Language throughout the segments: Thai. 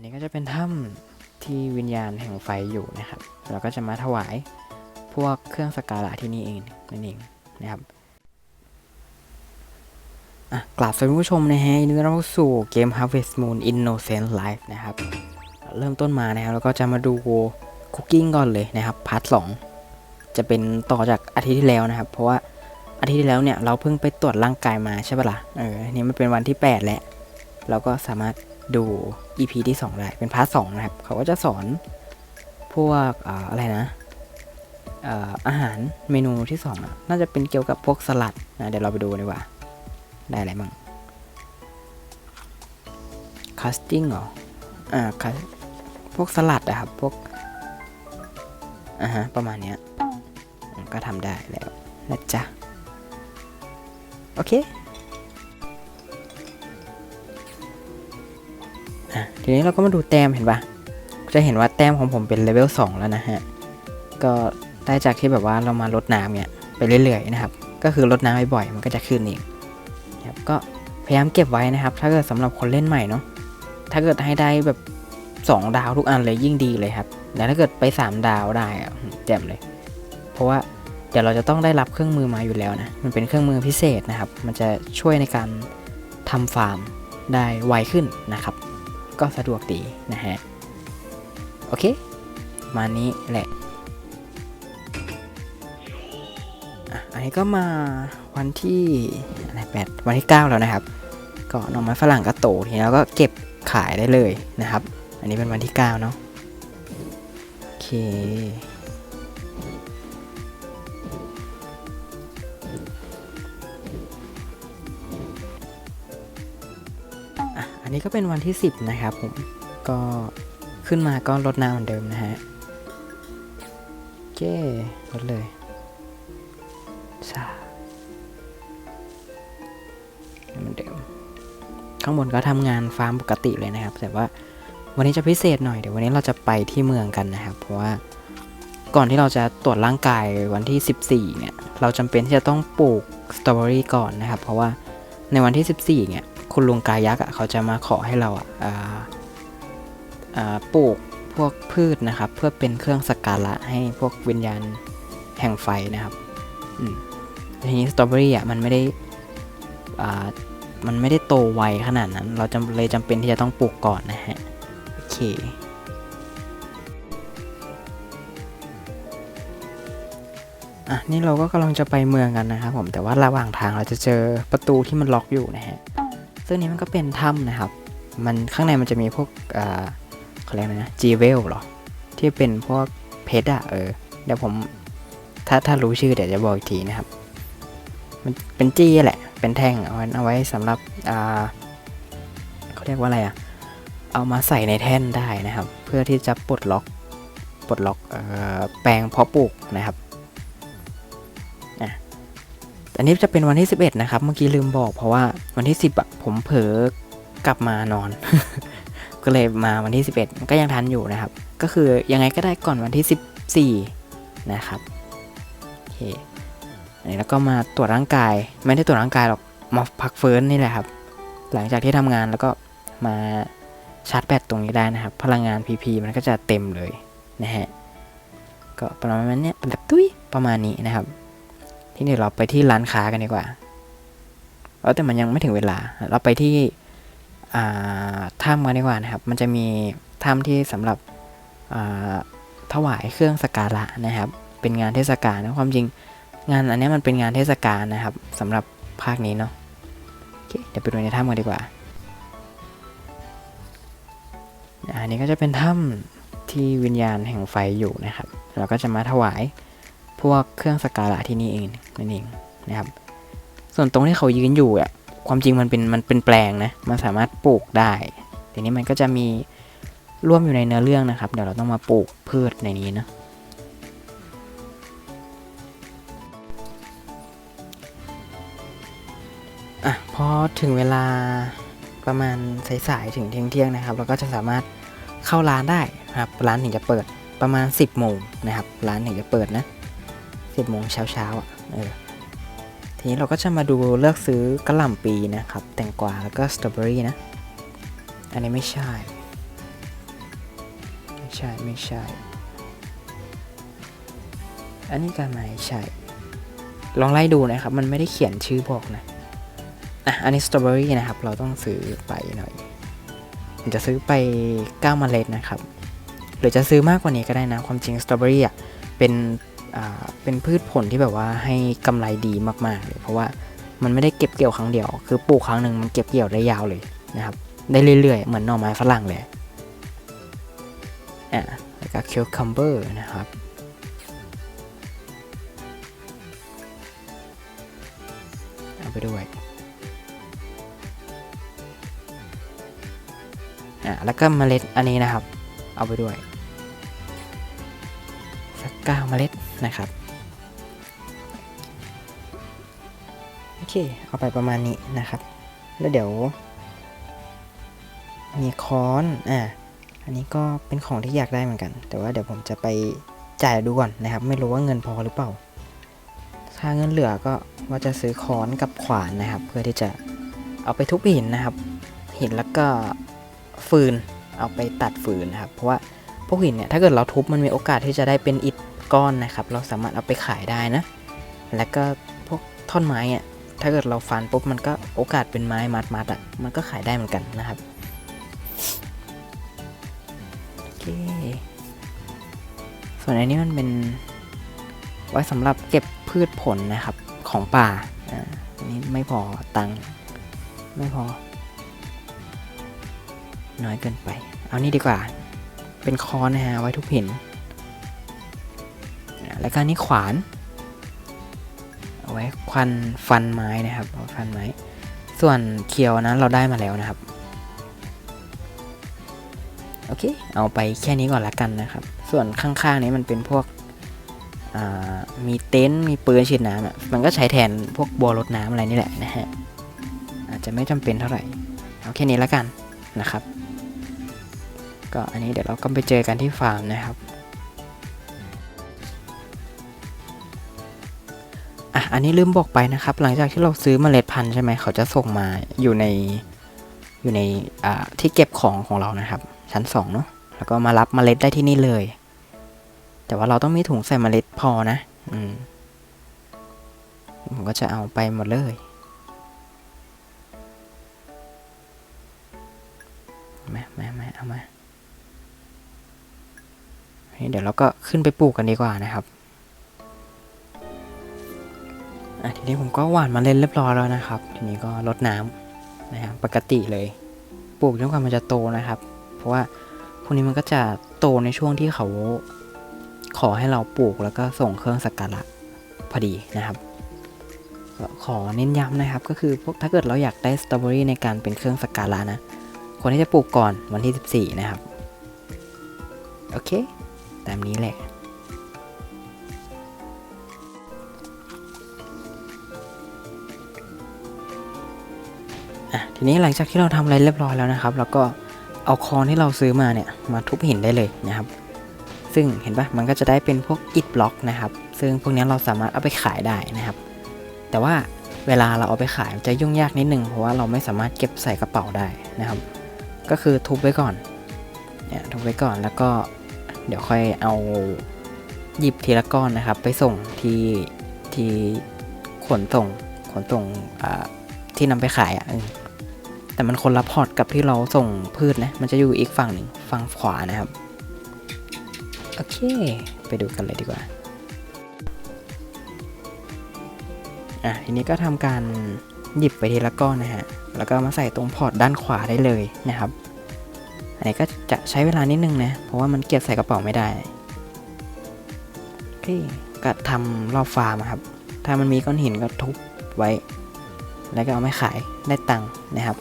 นนี้ก็จะเป็นถ้ำที่วิญญาณแห่งไฟอยู่นะครับ เราก็จะมาถวายพวกเครื่องสกการะที่นี่เองนั่นเองนะครับอะกราบสวัสดีผู้ชมนะฮะยินดีต้อนรับเข้าสู่เกม Harvest Moon Innocent Life นะครับ เริ่มต้นมานะครับแล้วก็จะมาดูคุกกิ้งก่อนเลยนะครับพาร์ทสองจะเป็นต่อจากอาทิตย์ที่แล้วนะครับ เพราะว่าอาทิตย์ที่แล้วเนี่ยเราเพิ่งไปตรวจร่างกายมาใช่ปะล่ะเอออันนี่มันเป็นวันที่ 8 แล้วเราก็สามารถ ดู EP ที่2ได้เป็นพาร์ทสองนะครับ เขาก็จะสอนพวกออะไรนะอาหารเมนูที่2อะน่าจะเป็นเกี่ยวกับพวกสลัดนะเดี๋ยวเราไปดูดีกว่า ได้อะไรบ้างคัสติ้งเหรอ อ่าคัสพวกสลัดอะครับ พวก อ่าฮะ ประมาณเนี้ย ก็ทำได้แล้วนะจ๊ะ โอเค ทีนี้เราก็มาดูแต้มเห็นปะจะเห็นว่าแต้มของผมเป็นเลเวล2แล้วนะฮะ ก็ได้จากที่แบบว่าเรามาลดน้ำเนี่ยไปเรื่อยๆนะครับ ก็คือลดน้ำบ่อยๆมันก็จะขึ้นเองนะครับก็พยายามเก็บไว้นะครับ ถ้าเกิดสำหรับคนเล่นใหม่เนาะ ถ้าเกิดให้ได้แบบ 2 ดาวทุกอันเลยยิ่งดีเลยครับแล้วถ้าเกิดไป 3 ดาวได้อะแจ่มเลย เพราะว่าเดี๋ยวเราจะต้องได้รับเครื่องมือมาอยู่แล้วนะ มันเป็นเครื่องมือพิเศษนะครับ มันจะช่วยในการทำฟาร์มได้ไวขึ้นนะครับ ก็สะดวกดีนะฮะ โอเค มานี้แหละอันนี้ก็มาวันที่อะไรแปดวันที่ 9 แล้วนะครับ ก็หน่อไม้ฝรั่งก็โตทีแล้วก็เก็บขายได้เลยนะครับ อันนี้เป็นวันที่ 9 เนาะโอเค นนี้ก็เป็นวันที่ 10 นะครับผม ก็ขึ้นมาก็ลดน้ำเหมือนเดิมนะฮะโอเคลดเลยชาเหมือนเดิม ข้างบนก็ทำงานฟาร์มปกติเลยนะครับ แต่ว่าวันนี้จะพิเศษหน่อย เดี๋ยววันนี้เราจะไปที่เมืองกันนะครับ เพราะว่าก่อนที่เราจะตรวจร่างกายวันที่ 14 เนี่ย เราจำเป็นที่จะต้องปลูกสตรอเบอรี่ก่อนนะครับ เพราะว่าในวันที่ 14 เนี่ย คุณลุงกายักษ์เขาจะมาขอให้เราปลูกพวกพืชนะครับ เพื่อเป็นเครื่องสักการะให้พวกวิญญาณแห่งไฟนะครับอืมทีนี้สตรอเบอรี่อะมันไม่ได้มันไม่ได้โตไวขนาดนั้น เราจำเลยจำเป็นที่จะต้องปลูกก่อนนะฮะ โอเค อะ นี่เราก็กำลังจะไปเมืองกันนะครับผม แต่ว่าระหว่างทางเราจะเจอประตูที่มันล็อกอยู่นะฮะ ซึ่งนี้มันก็เป็นถ้ำนะครับ มันข้างในมันจะมีพวกอ่าเขาเรียกอะไรนะจีเวลหรอ ที่เป็นพวกเพชรอะเออ เดี๋ยวผม ถ้าถ้ารู้ชื่อเดี๋ยวจะบอกอีกทีนะครับ มันเป็นจี้แหละ เป็นแท่งเอาไว้เอาไว้สำหรับอ่าเขาเรียกว่าอะไรอะเอามาใส่ในแท่นได้นะครับ เพื่อที่จะปลดล็อกปลดล็อกเอ่อแปลงเพาะปลูกนะครับ อันนี้จะเป็นวันที่ 11 นะครับ เมื่อกี้ลืมบอกเพราะว่าวันที่ 10อะผมเผลอกลับมานอน ก็เลยมาวันที่ 11 ก็ยังทันอยู่นะครับ ก็คือยังไงก็ได้ก่อนวันที่ 14 นะครับโอเคแล้วก็มาตรวจร่างกาย ไม่ได้ตรวจร่างกายหรอกมาพักฟื้นนี่แหละครับ หลังจากที่ทำงานแล้วก็มาชาร์จแบตตรงนี้ได้นะครับ พลังงาน PP มันก็จะเต็มเลยนะฮะก็ประมาณนี้แบบตุ้ยประมาณนี้นะครับ ที่นี่เราไปที่ร้านค้ากันดีกว่าเออแต่มันยังไม่ถึงเวลา เราไปที่ถ้ำกันดีกว่านะครับ มันจะมีถ้ำที่สำหรับถวายเครื่องสักการะนะครับ เป็นงานเทศกาลนะความจริงงานอันนี้มันเป็นงานเทศกาลนะครับสำหรับภาคนี้เนาะเดี๋ยวไปดูในถ้ำกันดีกว่าอันนี้ก็จะเป็นถ้ำที่วิญญาณแห่งไฟอยู่นะครับ เราก็จะมาถวาย พวกเครื่องสการะที่นี่เองนั่นเองนะครับ ส่วนตรงที่เขายืนอยู่อะความจริงมันเป็นมันเป็นแปลงนะมันสามารถปลูกได้ทีนี้มันก็จะมีร่วมอยู่ในเนื้อเรื่องนะครับ เดี๋ยวเราต้องมาปลูกพืชในนี้นะอะพอถึงเวลาประมาณสายๆถึงเที่ยงเที่ยงๆนะครับ เราก็จะสามารถเข้าร้านได้นะครับ ร้านถึงจะเปิดประมาณ 10โมงนะครับ ร้านถึงจะเปิดนะ 10โมงเช้าๆอะเออทีนี้เราก็จะมาดูเลือกซื้อกระหล่ำปีนะครับ แตงกวาแล้วก็สตรอเบอรี่นะ อันนี้ไม่ใช่ ไม่ใช่ ไม่ใช่ อันนี้ก็ไม่ใช่ ลองไล่ดูนะครับ มันไม่ได้เขียนชื่อบอกนะอะอันนี้สตรอเบอรี่นะครับ เราต้องซื้อไปหน่อยผมจะซื้อไป9เมล็ดนะครับ หรือจะซื้อมากกว่านี้ก็ได้นะ ความจริงสตรอเบอรี่อะเป็น เป็นพืชผลที่แบบว่าให้กำไรดีมากๆเลยเพราะว่ามันไม่ได้เก็บเกี่ยวครั้งเดียว คือปลูกครั้งหนึ่งมันเก็บเกี่ยวได้ยาวเลยนะครับ ได้เรื่อยๆ เหมือนหน่อไม้ฝรั่งเลยอะแล้วก็คิวคัมเบอร์นะครับเอาไปด้วยอะแล้วก็เมล็ดอันนี้นะครับ เอาไปด้วย สักเก้าเมล็ดนะครับ โอเค เอาไปประมาณนี้นะครับ แล้วเดี๋ยว มีค้อนอะอันนี้ก็เป็นของที่อยากได้เหมือนกัน แต่ว่าเดี๋ยวผมจะไปจ่ายดูก่อนนะครับ ไม่รู้ว่าเงินพอหรือเปล่า ถ้าเงินเหลือก็ว่าจะซื้อค้อนกับขวานนะครับ เพื่อที่จะเอาไปทุบหินนะครับ หินแล้วก็ฟืนเอาไปตัดฟืนนะครับ เพราะว่าพวกหินเนี่ยถ้าเกิดเราทุบมันมีโอกาสที่จะได้เป็นอิฐ ก้อนนะครับ เราสามารถเอาไปขายได้นะ แล้วก็พวกท่อนไม้อะถ้าเกิดเราฟันปุ๊บมันก็โอกาสเป็นไม้มัดมัดอะมันก็ขายได้เหมือนกันนะครับโอเคส่วนอันนี้มันเป็นไว้สำหรับเก็บพืชผลนะครับของป่าอ่าอันนี้ไม่พอตังไม่พอ น้อยเกินไป เอานี่ดีกว่า เป็นคอนนะฮะไว้ทุบหิน แล้วก็อันนี่ขวาน เอาไว้ควันฟันไม้นะครับเอาไว้ฟันไม้ ส่วนเคียวนั้นเราได้มาแล้วนะครับ โอเค เอาไปแค่นี้ก่อนละกันนะครับ ส่วนข้างๆนี้มันเป็นพวกมีเต็นท์มีปืนฉีดน้ำอะมันก็ใช้แทนพวกบัวรดน้ำอะไรนี่แหละนะฮะอาจจะไม่จำเป็นเท่าไหร่เอาแค่นี้ล้วกันนะครับ ก็อันนี้เดี๋ยวเราก็ไปเจอกันที่ฟาร์มนะครับ อันนี้ลืมบอกไปนะครับ หลังจากที่เราซื้อเมล็ดพันธุ์ใช่ไหมเขาจะส่งมาอยู่ในอยู่ในที่เก็บของของเรานะครับ ชั้นสองเนาะแล้วก็มารับเมล็ดได้ที่นี่เลย แต่ว่าเราต้องมีถุงใส่เมล็ดพอนะ อืมผมก็จะเอาไปหมดเลยมามามาเอามาเดี๋ยวเราก็ขึ้นไปปลูกกันดีกว่านะครับ อะทีนี้ผมก็หว่านมาเล่นเรียบร้อยแล้วนะครับ ทีนี้ก็รดน้ำนะครับปกติเลยปลูกจนกว่ามันจะโตนะครับ เพราะว่าพวกนี้มันก็จะโตในช่วงที่เขาขอให้เราปลูกแล้วก็ส่งเครื่องสักการะพอดีนะครับขอเน้นย้ำนะครับ ก็คือพวกถ้าเกิดเราอยากได้สตรอเบอรี่ในการเป็นเครื่องสักการะนะควรที่จะปลูกก่อนวันที่ 14 นะครับ โอเค ตามนี้แหละ ทีนี้หลังจากที่เราทำอะไรเรียบร้อยแล้วนะครับเราก็เอาคอนที่เราซื้อมาเนี่ยมาทุบหินได้เลยนะครับ ซึ่งเห็นปะมันก็จะได้เป็นพวกอิฐบล็อกนะครับ ซึ่งพวกนี้เราสามารถเอาไปขายได้นะครับ แต่ว่าเวลาเราเอาไปขายมันจะยุ่งยากนิดนึงเพราะว่าเราไม่สามารถเก็บใส่กระเป๋าได้นะครับ ก็คือทุบไว้ก่อนเนี่ยทุบไว้ก่อนแล้วก็เดี๋ยวค่อยเอาหยิบทีละก้อนนะครับ ไปส่งที่ที่ขนส่งขนส่งที่นำไปขายอะ แต่มันคนละพอร์ตกับที่เราส่งพืชนะ มันจะอยู่อีกฝั่งหนึ่งฝั่งขวานะครับ โอเค ไปดูกันเลยดีกว่า อะทีนี้ก็ทำการหยิบไปทีละก้อนนะฮะ แล้วก็มาใส่ตรงพอร์ตด้านขวาได้เลยนะครับ อันนี้ก็จะใช้เวลานิดนึงนะ เพราะว่ามันเก็บใส่กระเป๋าไม่ได้โอเคก็ทำรอบฟาร์มครับ ถ้ามันมีก้อนหินก็ทุบไว้ แล้วก็เอาไม่ขายได้ตังค์นะครับ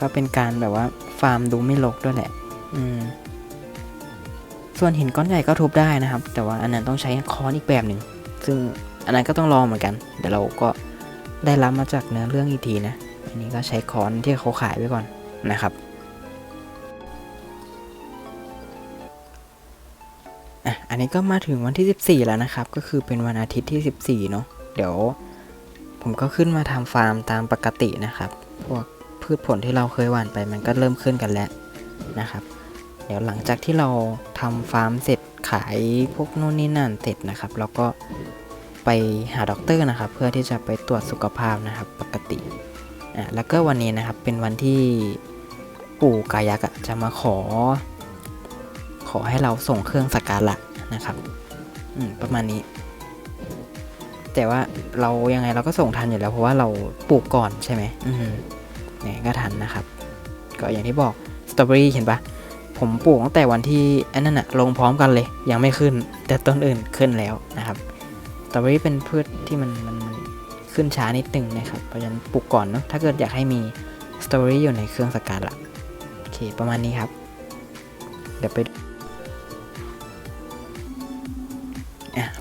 ก็เป็นการแบบว่าฟาร์มดูไม่รกด้วยแหละ อืม ส่วนหินก้อนใหญ่ก็ทุบได้นะครับ แต่ว่าอันนั้นต้องใช้ค้อนอีกแบบหนึ่ง ซึ่งอันนั้นก็ต้องลองเหมือนกัน เดี๋ยวเราก็ได้รับมาจากเนื้อเรื่องอีกทีนะ อันนี้ก็ใช้ค้อนที่เขาขายไว้ก่อนนะครับอะอันนี้ก็มาถึงวันที่ 14 แล้วนะครับ ก็คือเป็นวันอาทิตย์ที่ 14 เนาะ เดี๋ยว ผมก็ขึ้นมาทำฟาร์มตามปกตินะครับ พวก พืชผลที่เราเคยหว่านไปมันก็เริ่มขึ้นกันแล้วนะครับ เดี๋ยวหลังจากที่เราทำฟาร์มเสร็จขายพวกนู่นนี่นั่นเสร็จนะครับเราก็ไปหาด็อกเตอร์นะครับ เพื่อที่จะไปตรวจสุขภาพนะครับปกติอะแล้วก็วันนี้นะครับเป็นวันที่ปู่กายักษ์จะมาขอ ขอให้เราส่งเครื่องสักการะนะครับอืมประมาณนี้ แต่ว่าเรายังไงเราก็ส่งทันอยู่แล้วเพราะว่าเราปลูกก่อนใช่ไหมอืม เนี่ยก็ทันนะครับ ก็อย่างที่บอกสตรอเบอรี่เห็นปะผมปลูกตั้งแต่วันที่อันนั้นอะลงพร้อมกันเลย ยังไม่ขึ้น แต่ต้นอื่นขึ้นแล้วนะครับสตรอเบอรี่เป็นพืชที่มันมันมันขึ้นช้านิดนึงนะครับ เพราะฉะนั้นปลูกก่อนเนาะถ้าเกิดอยากให้มีสตรอเบอรี่อยู่ในเครื่องสกัดละโอเคประมาณนี้ครับ เดี๋ยวไป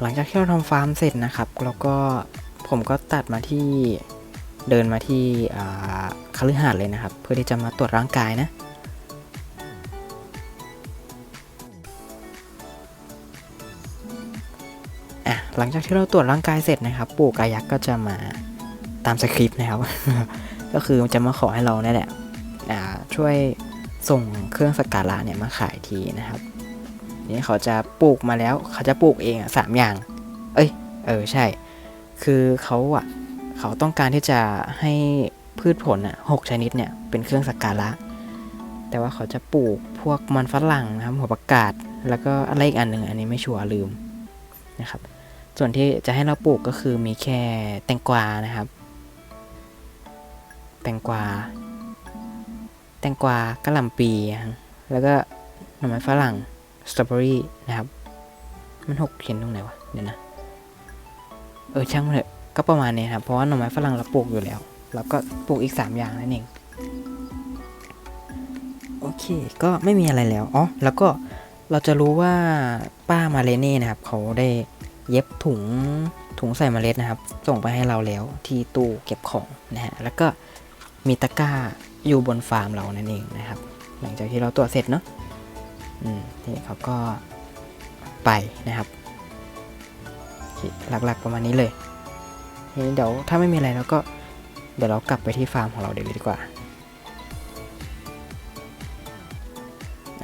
หลังจากที่เราทำฟาร์มเสร็จนะครับ แล้วก็ผมก็ตัดมาที่ เดินมาที่คฤหาสน์เลยนะครับ เพื่อที่จะมาตรวจร่างกายนะอะหลังจากที่เราตรวจร่างกายเสร็จนะครับ ปู่กายักษ์ก็จะมาตามสคริปต์นะครับ ก็คือจะมาขอให้เราเนี่ยแหละช่วยส่งเครื่องสกการะเนี่ยมาขายทีนะครับ นี่เขาจะปลูกมาแล้วเขาจะปลูกเองสามอย่าง เอ้ย เออใช่ คือเขาอะ เขาต้องการที่จะให้พืชผลอะหกชนิดเนี่ยเป็นเครื่องสักการะ แต่ว่าเขาจะปลูกพวกมันฝรั่งนะครับหัวประกาศ แล้วก็อะไรอีกอันหนึ่งอันนี้ไม่ชัวร์ลืมนะครับ ส่วนที่จะให้เราปลูกก็คือมีแค่แตงกวานะครับ แตงกวา แตงกวากระหล่ำปีฮะแล้วก็หน่อไม้ฝรั่งสตรอเบอรี่นะครับ มันหกเขียนตรงไหนวะเดี๋ยวนะ เออช่างเถอะ ก็ประมาณนี้ครับ เพราะว่าหน่อไม้ฝรั่งเราปลูกอยู่แล้วแล้วก็ปลูกอีก 3 อย่างนั่นเอง โอเค ก็ไม่มีอะไรแล้ว อ๋อ แล้วก็เราจะรู้ว่าป้ามาเลเน่นะครับ เขาได้เย็บถุงถุงใส่เมล็ดนะครับ ส่งไปให้เราแล้วที่ตู้เก็บของนะฮะ แล้วก็มีตะกร้าอยู่บนฟาร์มเรานั่นเองนะครับ หลังจากที่เราตรวจเสร็จเนาะอืมนี่เขาก็ไปนะครับ หลักๆประมาณนี้เลย ทีนี้เดี๋ยวถ้าไม่มีอะไรแล้วก็เดี๋ยวเรากลับไปที่ฟาร์มของเราเดี๋ยวดีกว่า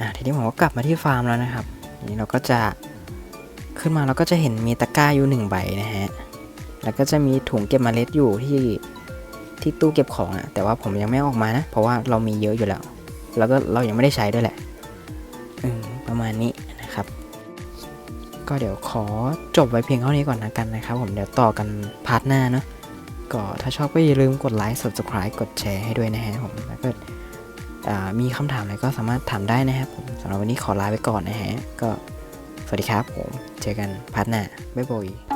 อะทีนี้ผมก็กลับมาที่ฟาร์มแล้วนะครับนี้เราก็จะขึ้นมาเราก็จะเห็นมีตะกร้าอยู่หนึ่งใบนะฮะแล้วก็จะมีถุงเก็บเมล็ดอยู่ที่ที่ตู้เก็บของอะแต่ว่าผมยังไม่อออกมานะ เพราะว่าเรามีเยอะอยู่แล้ว แล้วก็เรายังไม่ได้ใช้ด้วยแหละ ก็เดี๋ยวขอจบไว้เพียงเท่านี้ก่อนนะกันนะครับ ผมเดี๋ยวต่อกันพาร์ทหน้าเนาะก็ถ้าชอบก็อย่าลืมกดไลค์ subscribe กดแชร์ให้ด้วยนะฮะผมแล้วก็มีคำถามอะไรก็สามารถถามได้นะครับผมสำหรับวันนี้ขอลาไปก่อนนะฮะ ก็สวัสดีครับผม เจอกันพาร์ทหน้าบ๊ายบาย